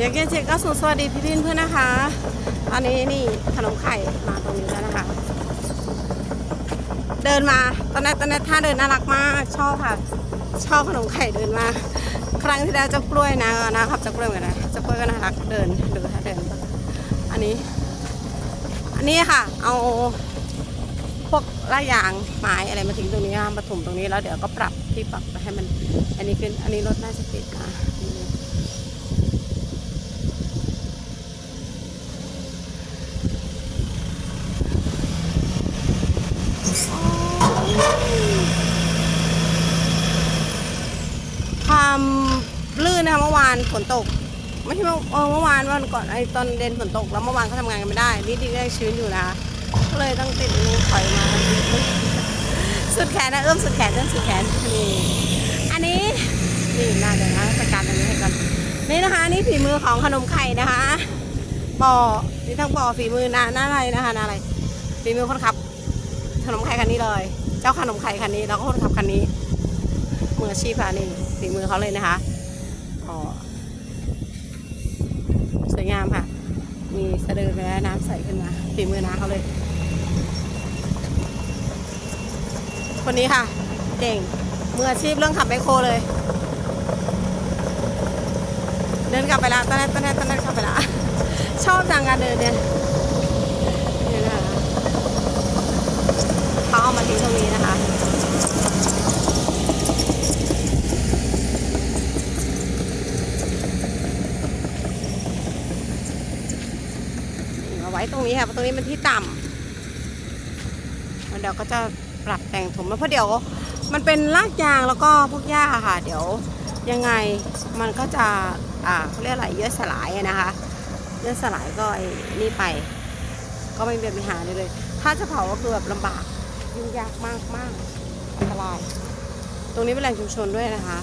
เดี๋ยวเกเจก็สวัสดีพี่พินเพื่อนนะคะตอนนี้นี่ขนมไข่มาตรงนี้แล้วนะคะ เดินมาตอนนั้ตอนนั้ท่าเดินน่ารักมากชอบค่ะ ชอบขนมไข่เดินมา ครั้งที่แล้วเจะกล้วยนะนะครับเจะกล้วยเหมือนกันนะเจะกล้วยก็น่ารักเดินดูท่าเดิน อันนี้ อันนี้ค่ะ เอาพวกลายยางไม้อะไรมาทิ้งตรงนี้มาถมตรงนี้แล้วเดี๋ยวก็ปรับที่ปรับไปให้มัน อันนี้ขึ้นอันนี้รถน่าจะติดนะนี่ ความลื่นนะคะเมื่อวานฝนตก ไม่ใช่เมื่อเออเมื่อวานวันก่อนไอตอนเดนฝนตก แล้วเมื่อวานเขาทำงานกันไม่ได้นี่ดีก็ยังชื้นอยู่นะคะก็เลยต้องติดอันนี้ถอยมาสุดแขนนะเอื้อมสุดแขนเอื้อมสุดแขนนี่อันนี้นี่น่าเดี๋ยวนะจัดการอันนี้ให้ก่อนนี่นะคะนี่ฝีมือของขนมไข่นะคะปอนี่ทั้งปอฝีมือนาหน้าอะไรนะคะหน้าอะไรฝีมือคนขับขนมไข่คันนี้เลย เจ้าขนมไข่คันนี้แล้วก็คนขับคันนี้ มืออาชีพค่ะนี่ฝีมือเขาเลยนะคะอ๋อสวยงามค่ะ มีสะดือไปแล้วน้ำใสขึ้นมาฝีมือน้าเขาเลย คนนี้ค่ะ เก่งมืออาชีพเรื่องขับไมคโครเลย เดินกลับไปแล้วตอนนั้นตอนนั้นตอนนั้นกลับไปแล้วชอบจังการเดินเนี่ยนี่นะคะเขาเอามาทิ้งตรงนี้นะคะ เอาไว้ตรง นี้ค่ะเพราะตรงนี้มันที่ต่ำเดี๋ยวก็จะปรับแต่งถมเพราะเดี๋ยวมันเป็นรากยางแล้วก็พวกหญ้าค่ะ เดี๋ยวยังไงมันก็จะอ่าเขาเรียกอะไรเยอะสลายนะคะเยอะสลายก็ไอ้นี่ไป ก็ไม่เป็นปัญหาเลยเลย ถ้าจะเผาก็คือแบบลำบากยุ่งยากมากมากอันตราย ตรงนี้เป็นแหล่งชุมชนด้วยนะคะ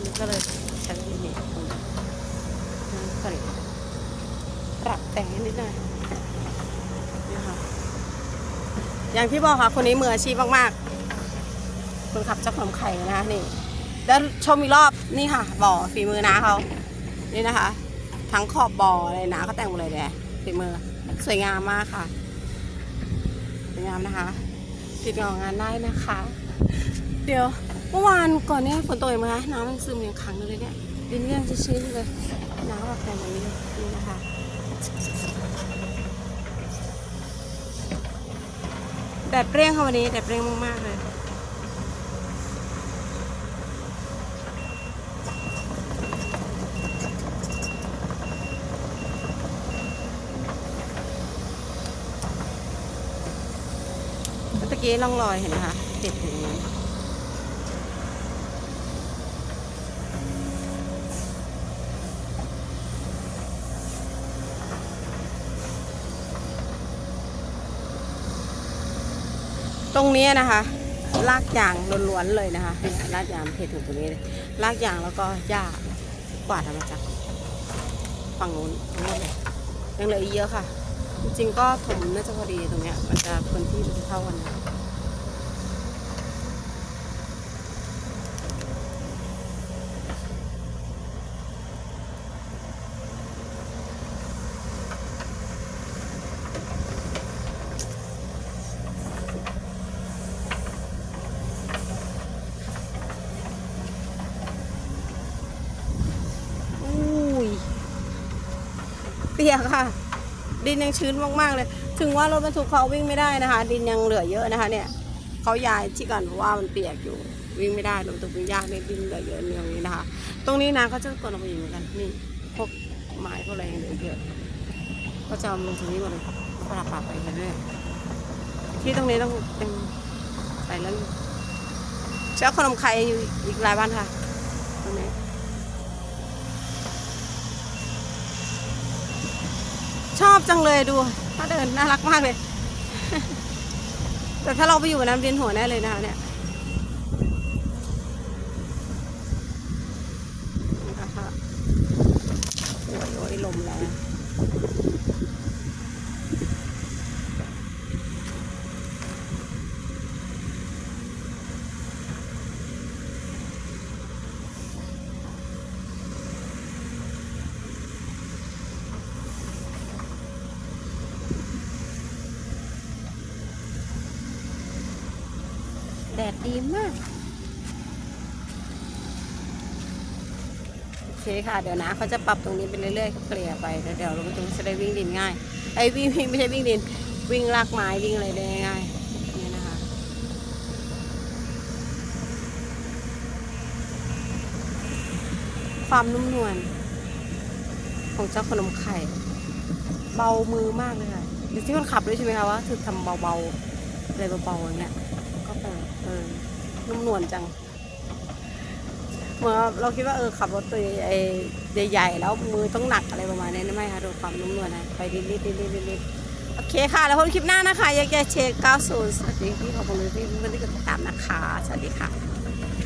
นี่ก็เลยใช้วิธีนี้ปรับแต่งนิดหน่อยนี่ค่ะ อย่างที่บอกค่ะ คนนี้มืออาชีพมากๆคนขับเจ้าขนมไข่นะคะนี่ แล้วชมอีกรอบนี่ค่ะบ่อฝีมือน้าเขานี่นะคะ ทั้งขอบบ่อเลยนะเขาแต่งหมดเลยเนี่ยฝีมือสวยงามมากค่ะสวยงามนะคะ ติดต่องานได้นะคะ เดี๋ยวเมื่อวานก่อนเนี่ยฝนตกไหมคะน้ำมันซึมอยังขังเลยเนี่ยดินยังชื้นๆเลยน้ำแบบแต่งแบบนี้เลยนี่นะคะ แดดเปรี้ยงค่ะวันนี้แดดเปรี้ยงมากๆเลยเมื่อกี้ล่องลอยเห็นไหมคะติดอยู่ตรงนั้น ตรงนี้นะคะลากยางล้วนๆเลยนะคะเนี่ยลากยางเทถึงตรงนี้เลยลากยางแล้วก็หญ้ากวาดออกมาจากฝั่งนู้นทั้งหมดเลยยังเหลืออีกเยอะค่ะ จริงๆก็ถมน่าจะพอดีตรงเนี้ยมันจะพื้นที่มันจะเท่ากันนะอุ้ยเปียกค่ะ ดินยังชื้นมากๆเลย ถึงว่ารถบรรทุกเขาวิ่งไม่ได้นะคะ ดินยังเหลือเยอะนะคะเนี่ยเขาย้ายที่ก่อนเพราะว่ามันเปียกอยู่วิ่งไม่ได้รถบรรทุกวิ่งยากเนี่ยดินเหลือเยอะตรงนี้นะคะ ตรงนี้นะก็จะกดลงไปอยู่เหมือนกันนี่พวกไม้พวกอะไรยังเหลือเยอะก็จะเอาลงตรงนี้หมดเลยปรับปรับไปเรื่อยที่ตรงนี้ต้องเป็นไปแล้วเจ้าขนมไข่อยู่อีกหลายวันค่ะตรงนี้ ชอบจังเลยดูถ้าเดินน่ารักมากเลย แต่ถ้าเราไปอยู่กับน้ำเวียนหัวแน่เลยนะคะเนี่ยนะคะโอ้ยโอ้ยลมแรง ดีมาก โอเคค่ะ เดี๋ยวนะเขาจะปรับตรงนี้ไปเรื่อยๆเกลี่ยไปแล้วเดี๋ยวเราก็จะได้วิ่งดินง่าย ไอ้วิ่งวิ่งไม่ใช่วิ่งดิน วิ่งลากไม้วิ่งอะไรได้ง่ายนี่นะคะ ความนุ่มนวลของเจ้าขนมไข่ เบามือมากเลยค่ะอยู่ที่คนขับด้วยใช่ไหมคะว่าคือทำเบาๆอะไรเบาๆอย่างเงี้ย นุ่มนวลจัง เหมือนเราคิดว่าเออขับรถตัวใหญ่ๆแล้วมือต้องหนักอะไรประมาณนี้ไม่ค่ะดูความนุ่มนวลนะไปดิดๆดิดๆโอเคค่ะ แล้วพบคลิปหน้านะคะอยากจะเช็ค90สวัสดีพี่ขอบคุณพี่เพื่อนที่กดติดตามนะคะ สวัสดีค่ะ